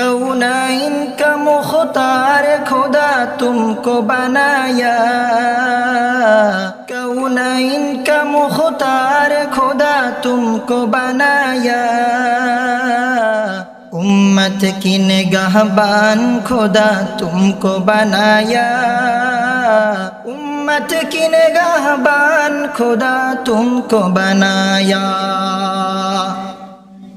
कौनाइन इनका मुख्तार खुदा तुमको बनाया। कौनाइन इनका मुख्तार खुदा तुमको बनाया। उम्मत की निगाहबान खुदा तुमको बनाया। उम्मत की निगाहबान खुदा तुमको बनाया।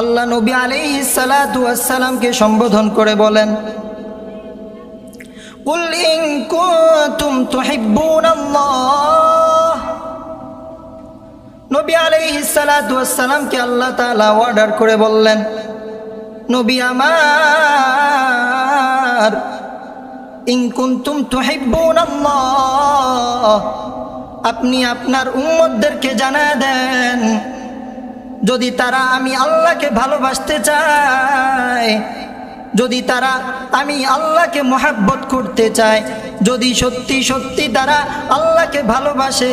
আল্লাহ নবী আলাইহি সালাতু ওয়াসসালামকে সম্বোধন করে বলেন নবী আলাইহি সালাতু ওয়াসসালামকে আল্লাহ তাআলা অর্ডার করে বললেন, নবী আমার, ইন কুনতুম তুহিব্বুনাল্লাহ, আপনি আপনার উম্মতদেরকে জানা দেন যদি তারা আমি আল্লাহকে ভালোবাসতে চায় যদি তারা আমি আল্লাহকে মোহাব্বত করতে চায় যদি সত্যি সত্যি তারা আল্লাহকে ভালোবাসে,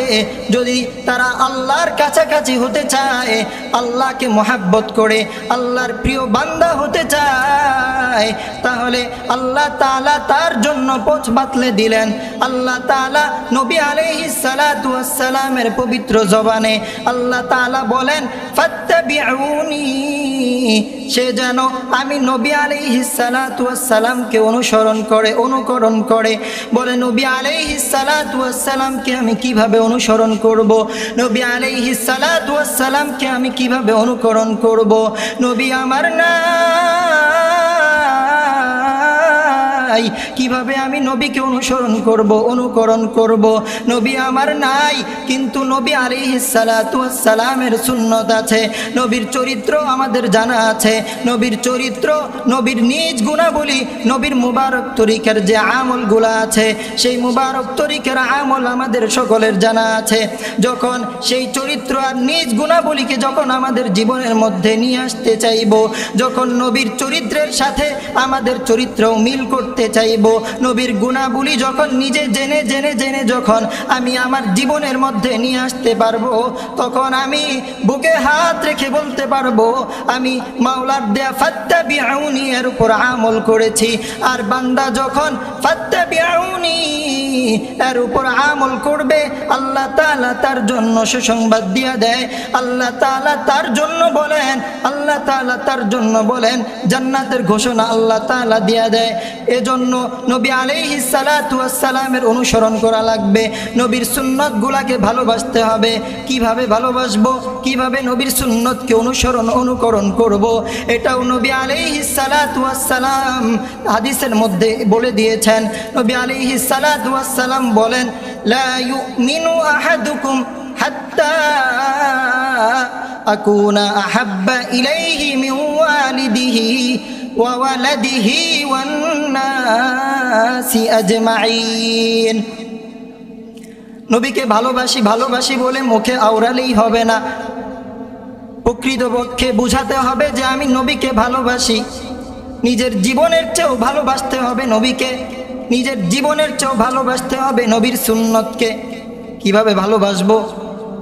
যদি তারা আল্লাহর কাছাকাছি হতে চায়, আল্লাহকে মোহাব্বত করে আল্লাহর প্রিয় বান্দা হতে চায়, তাহলে আল্লাহ তালা তার জন্য পথ বাতলে দিলেন। আল্লাহ তাআলা নবী আলাইহিস সালাতু ওয়াস সালামের পবিত্র জবানে আল্লাহ তাআলা বলেন, ফাত্তাবিউনি সে যেন আমি নবী আলাইহিস সালাতু ওয়াস সালামকে অনুসরণ করে, অনুকরণ করে। বলে, নবী আলাইহি সালাতু ওয়াস সালামকে আমি কীভাবে অনুসরণ করব? নবী আলাইহি সালাতু ওয়াস সালামকে আমি কীভাবে অনুকরণ করব? নবী আমার না নাই কীভাবে আমি নবীকে অনুসরণ করব, অনুকরণ করব? নবী আমার নাই, কিন্তু নবী সালামের সুন্নত আছে। নবীর চরিত্র আমাদের জানা আছে। নবীর চরিত্র, নবীর নিজ গুণাবলী, নবীর মুবারক তরিকের যে আমলগুলা আছে, সেই মুবারক তরিকের আমল আমাদের সকলের জানা আছে। যখন সেই চরিত্র আর নিজ গুণাবলীকে যখন আমাদের জীবনের মধ্যে নিয়ে আসতে চাইব, যখন নবীর চরিত্রের সাথে আমাদের চরিত্রও মিল করতে চাইব। নবীর গুণাবলী যখন নিজে জেনে জেনে জেনে যখন আমি আমার জীবনের মধ্যে নিয়ে আসতে পারব, তখন আমি বুকে হাত রেখে বলতে পারব, আমি মাওলার দেয়া ফাত্তা বিআউনি এর উপর আমল করেছি। আর বান্দা যখন ফাত্তা বিআউনি এর উপর আমল করবে, আল্লাহ তাআলা তার জন্য সুসংবাদ দিয়া দেয়। আল্লাহ তাআলা তার জন্য বলেন, আল্লাহ তাআলা তার জন্য বলেন, জান্নাতের ঘোষণা আল্লাহ তাআলা দিয়া দেয়। এজন্য নবী আলাইহিস সালাতু ওয়াস সালামের অনুসরণ করা লাগবে। নবীর সুন্নতগুলাকে ভালোবাসতে হবে। কীভাবে ভালোবাসবো? কীভাবে নবীর সুন্নতকে অনুসরণ, অনুকরণ করব? এটাও নবী আলাইহি সালাতু ওয়াস সালাম হাদিসের মধ্যে বলে দিয়েছেন। নবী আলাইহিস সালাতু ওয়াস সালাম বলেন, লা ইউমিনু আহাদুকুম হাত্তা আকুনা আহাব্বা ইলাইহি মিন ওয়ালিদিহি। وولده والناس أجمعين নবীকে ভালোবাসি ভালোবাসি বলে মুখে আওড়ালেই হবে না প্রকৃতপক্ষে বুঝাতে হবে যে আমি নবীকে ভালোবাসি নিজের জীবনের চেয়েও ভালোবাসতে হবে নবীকে নিজের জীবনের চেয়েও ভালোবাসতে হবে নবীর সুন্নতকে কিভাবে ভালোবাসবো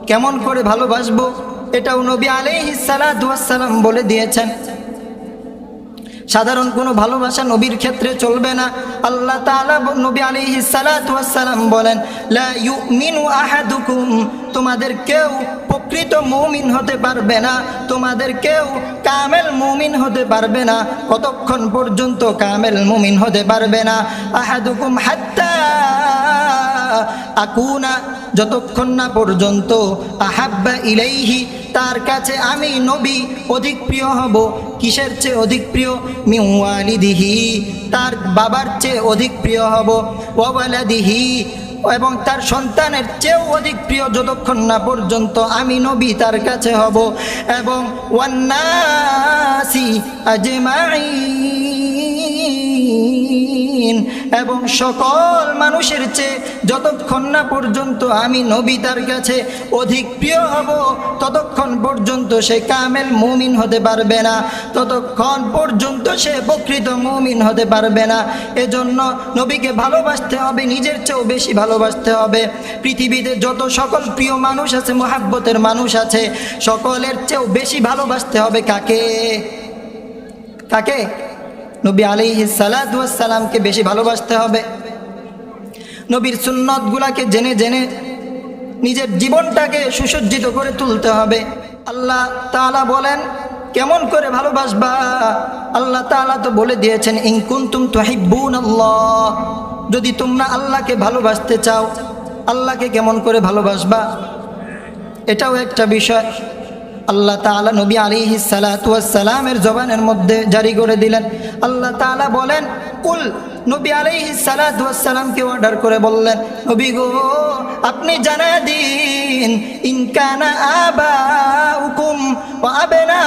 কেমন করে ভালোবাসবো এটাও নবী আলাইহিস সালাতু ওয়াস সালাম বলে দিয়েছেন সাধারণ কোনো ভালোবাসা নবীর ক্ষেত্রে চলবে না। আল্লাহ তাআলা নবী আলাইহিস সালাতু বলেন, লা আহাদুকুম। তোমাদের কেউ প্রকৃত মুমিন হতে পারবে না, তোমাদের কেউ কামেল মুমিন হতে পারবে না, কতক্ষণ পর্যন্ত কামেল মুমিন হতে পারবে না। আহাদুকুম হাত্তা আকুনা, যতক্ষণ না পর্যন্ত আহাব্বা ইলাইহি, তার কাছে আমি নবী অধিক প্রিয় হব, কিসের চেয়ে অধিক প্রিয়? মিওয়ালিদিহি তার বাবার চেয়ে অধিক প্রিয় হব ওয়ালাদিহি, এবং তার সন্তানের চেয়েও অধিক প্রিয় যতক্ষণ না পর্যন্ত আমি নবী তার কাছে হব, এবং ওয়ান্নাসি আজমাইন। এবং সকল মানুষের চেয়ে যতক্ষণ না পর্যন্ত আমি নবী, তার কাছে অধিক প্রিয় হব, ততক্ষণ পর্যন্ত সে কামেল মুমিন হতে পারবে না, ততক্ষণ পর্যন্ত সে প্রকৃত মুমিন হতে পারবে না। এজন্য নবীকে ভালোবাসতে হবে, নিজের চেয়েও বেশি ভালোবাসতে হবে। পৃথিবীতে যত সকল প্রিয় মানুষ আছে, মোহাব্বতের মানুষ আছে, সকলের চেয়েও বেশি ভালোবাসতে হবে কাকে? কাকে? নবী আলিহি সালাতামকে বেশি ভালোবাসতে হবে। নবীর সুন্নতগুলাকে জেনে জেনে নিজের জীবনটাকে সুসজ্জিত করে তুলতে হবে। আল্লাহ তাআলা বলেন, কেমন করে ভালোবাসবা? আল্লাহ তাআলা তো বলে দিয়েছেন ইনকুন্তুম তুহিব্বুন আল্লাহ যদি তোমরা আল্লাহকে ভালোবাসতে চাও, আল্লাহকে কেমন করে ভালোবাসবা? এটাও একটা বিষয়। আল্লাহ তাআলা নবী আলিহি সালাতামের জবানের মধ্যে জারি করে দিলেন আল্লাহ তাআলা বলেন কুল নবী আলিহি সালাতামকে অর্ডার করে বললেন নবী গো আপনি জানা দিন ইনকানা আবা উকুম ও আবেনা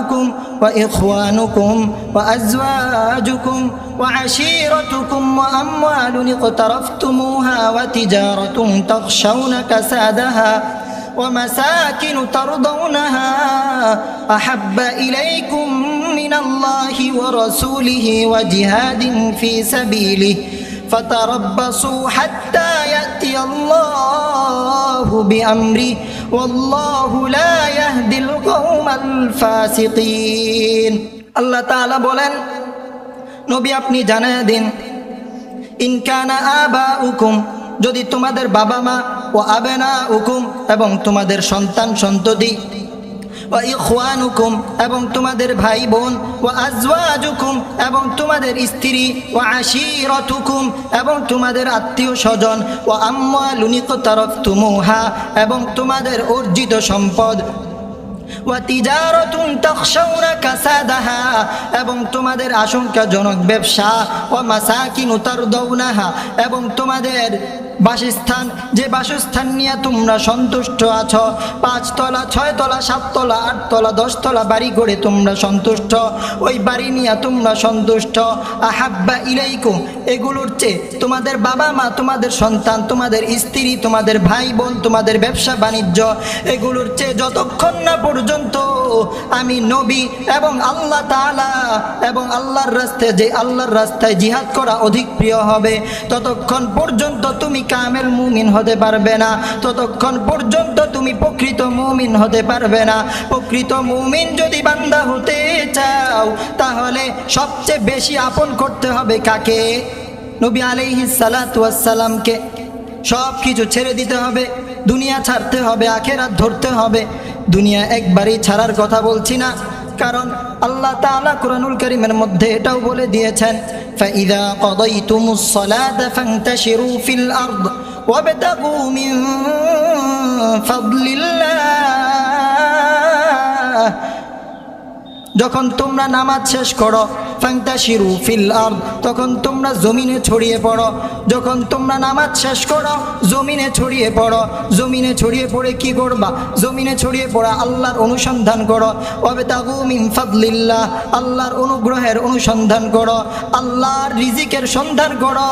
উকুম وإخوانكم وأزواجكم وعشيرتكم وأموال اقترفتموها وتجارة تخشون كسادها ومساكن ترضونها أحب إليكم من الله ورسوله وجهاد في سبيله فتربصوا حتى يأتي الله بأمره والله لا يهدي القوم الفاسقين الله تعالى বলেন নবী আপনি জানায় দিন ইনকানা আবা উকুম যদি তোমাদের বাবা মা ও আবেনা উকুম এবং তোমাদের সন্তান সন্ততি ও ইখওয়ানুকুম এবং তোমাদের ভাই বোন ও আজওয়াজ হুকুম এবং তোমাদের স্ত্রী ও আশিরতুকুম এবং তোমাদের আত্মীয় স্বজন ও আম্মালুনিক তরফ তুমুহা এবং তোমাদের অর্জিত সম্পদ এবং তোমাদের আশঙ্কাজনক ব্যবসা ও মাসাকিন তারদাউনাহা এবং তোমাদের বাসস্থান, যে বাসস্থান নিয়ে তোমরা সন্তুষ্ট আছো, পাঁচতলা, ছয়তলা, সাততলা, আটতলা, দশতলা বাড়ি করে তোমরা সন্তুষ্ট। ওই বাড়ি নিয়ে তোমরা সন্তুষ্ট। আহাব্বা ইলাইকুম, এগুলোর চেয়ে তোমাদের বাবা মা, তোমাদের সন্তান, তোমাদের স্ত্রী, তোমাদের ভাই বোন, তোমাদের ব্যবসা বাণিজ্য, এগুলোর চেয়ে যতক্ষণ না পর্যন্ত আমি নবী এবং আল্লাহ তাআলা এবং আল্লাহর রাস্তায় যে আল্লাহর রাস্তায় জিহাদ করা অধিক প্রিয় হবে, ততক্ষণ পর্যন্ত তুমি কামেল মুমিন হতে পারবে না। ততক্ষণ পর্যন্ত তুমি প্রকৃত মুমিন হতে পারবে না। প্রকৃত মুমিন যদি বান্দা হতে চাও, তাহলে সবচেয়ে বেশি আপন করতে হবে কাকে? নবী আলাইহিস সালামকে সব কিছু ছেড়ে দিতে হবে। দুনিয়া ছাড়তে হবে, আখেরাত ধরতে হবে। দুনিয়া একবারই ছাড়ার কথা বলছি না। কারণ আল্লাহ তাআলা কোরআনুল কারীমের মধ্যে এটাও বলে দিয়েছেন فإذا قضيتم الصلاة فانتشروا في الأرض وابتغوا من فضل الله যখন তোমরা নামাজ শেষ করো ফাংতাশিরু ফিল আরদ তখন তোমরা জমিনে ছড়িয়ে পড়ো যখন তোমরা নামাজ শেষ করো, জমিনে ছড়িয়ে পড়ো। জমিনে ছড়িয়ে পড়ে কি করবা? জমিনে ছড়িয়ে পড়া আল্লাহর অনুসন্ধান করো। অবে তাগু মিনফাদলিল্লাহ আল্লাহর অনুগ্রহের অনুসন্ধান করো। আল্লাহর রিজিকের সন্ধান করো।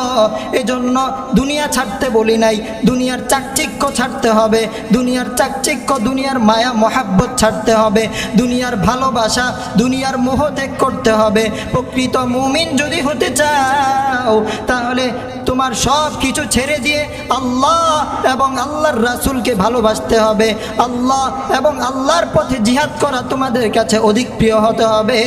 এজন্য দুনিয়া ছাড়তে বলি নাই, দুনিয়ার চাকচিক্য ছাড়তে হবে। দুনিয়ার চাকচিক্য, দুনিয়ার মায়া, মহাব্বত ছাড়তে হবে। দুনিয়ার ভালোবাসা, দুনিয়ার মোহ ত্যাগ করতে হবে। প্রকৃত মুমিন যদি হতে চাও, তাহলে তোমার সব কিছু ছেড়ে দিয়ে আল্লাহ এবং আল্লাহর রাসূলকে ভালোবাসতে হবে। আল্লাহ এবং আল্লাহর পথে জিহাদ করা তোমাদের কাছে অধিক প্রিয় হতে হবে।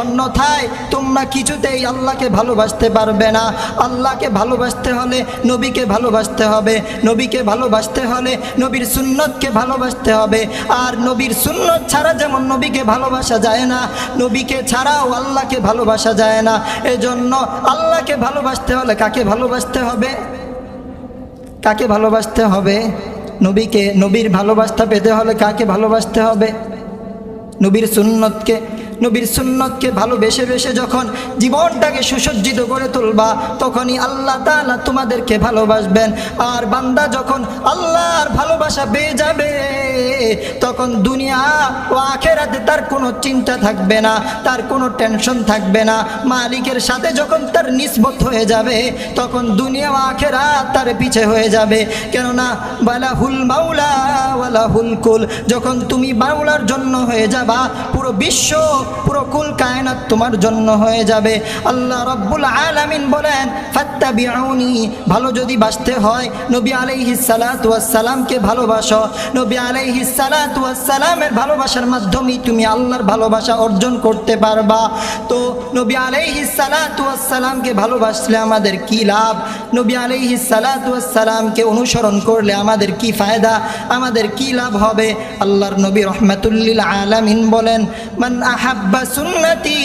অন্যথায় তোমরা কিছুতেই আল্লাহকে ভালোবাসতে পারবে না। আল্লাহকে ভালোবাসতে হলে নবীকে ভালোবাসতে হবে। নবীকে ভালোবাসতে হলে নবীর সুন্নতকে ভালোবাসতে হবে। আর নবীর সুন্নত ছাড়া যেমন নবীকে ভালোবাসা যায় না, নবীকে ছাড়াও আল্লাহকে ভালোবাসা যায় না। এজন্য আল্লাহকে ভালোবাসতে হলে কাকে ভালোবাসতে হবে, কাকে ভালোবাসতে হবে, নবীকে, নবীর ভালোবাসা পেতে হলে কাকে ভালোবাসতে হবে, নবীর সুন্নতকে নবীর সুন্নতকে ভালোবেসে, বেসে যখন জীবনটাকে সুসজ্জিত করে তুলবা, তখনই আল্লাহ তাআলা তোমাদেরকে ভালোবাসবেন। আর বান্দা যখন আল্লাহর ভালোবাসা পেয়ে যাবে তখন দুনিয়া ও আখেরাতে তার কোনো চিন্তা থাকবে না, তার কোনো টেনশন থাকবে না। মালিকের সাথে যখন তার নিসবত হয়ে যাবে, তখন দুনিয়া ও আখেরা তার পিছে হয়ে যাবে। কেননা বালা হুল মাউলা ওয়ালা হুল কুল, যখন তুমি বাউলার জন্য হয়ে যাবা, পুরো বিশ্ব, পুরো কুল কায়নাত তোমার জন্য হয়ে যাবে। আল্লাহ রব্বুল আলামিন বলেন, ফাত্তাবিউনি ভালো যদি বাঁচতে হয়, নবী আলাইহিস সালাতু ওয়াস সালামকে ভালোবাসো। নবী আলাইহিস সালাতু ওয়াস সালামের ভালোবাসার মাধ্যমেই তুমি আল্লাহর ভালোবাসা অর্জন করতে পারবা তো নবী আলাইহিস সালাতু ওয়াস সালামকে ভালোবাসলে আমাদের কি লাভ নবী আলাইহিস সালাতু ওয়াস সালামকে অনুসরণ করলে আমাদের কি ফায়দা আমাদের কি লাভ হবে আল্লাহর নবী রহমাতুল্লিল আলামিন বলেন মান আহাব্বা সুন্নতি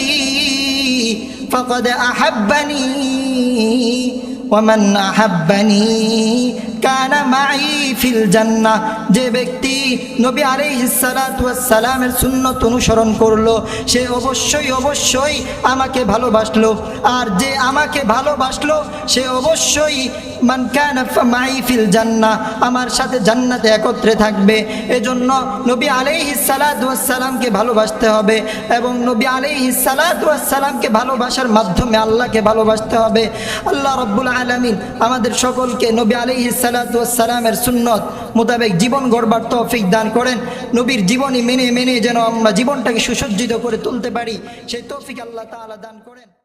فقد أحبني ومن أحبني কানা মাই ফিল জান্না যে ব্যক্তি নবী আরে সালামের সুন্নত অনুসরণ করল, সে অবশ্যই অবশ্যই আমাকে ভালোবাসলো। আর যে আমাকে ভালোবাসলো, সে অবশ্যই মান কানা মাই ফিল জান্নাহ, আমার সাথে জান্নাতে একত্রে থাকবে। এজন্য নবী আলাইহিস সালাতু ওয়াস সালামকে ভালোবাসতে হবে এবং নবী আলাইহিস সালাতু সালামকে ভালোবাসার মাধ্যমে আল্লাহকে ভালোবাসতে হবে। আল্লাহ রব্বুল আলামিন আমাদের সকলকে নবী আলাইহিস সালাতু ওয়াস সুন্নত মোতাবেক জীবন গড়বার তৌফিক দান করেন। নবীর জীবনী মেনে মেনে যেন আমরা জীবনটাকে সুসজ্জিত করে তুলতে পারি, সেই তৌফিক আল্লাহ তাআলা দান করেন।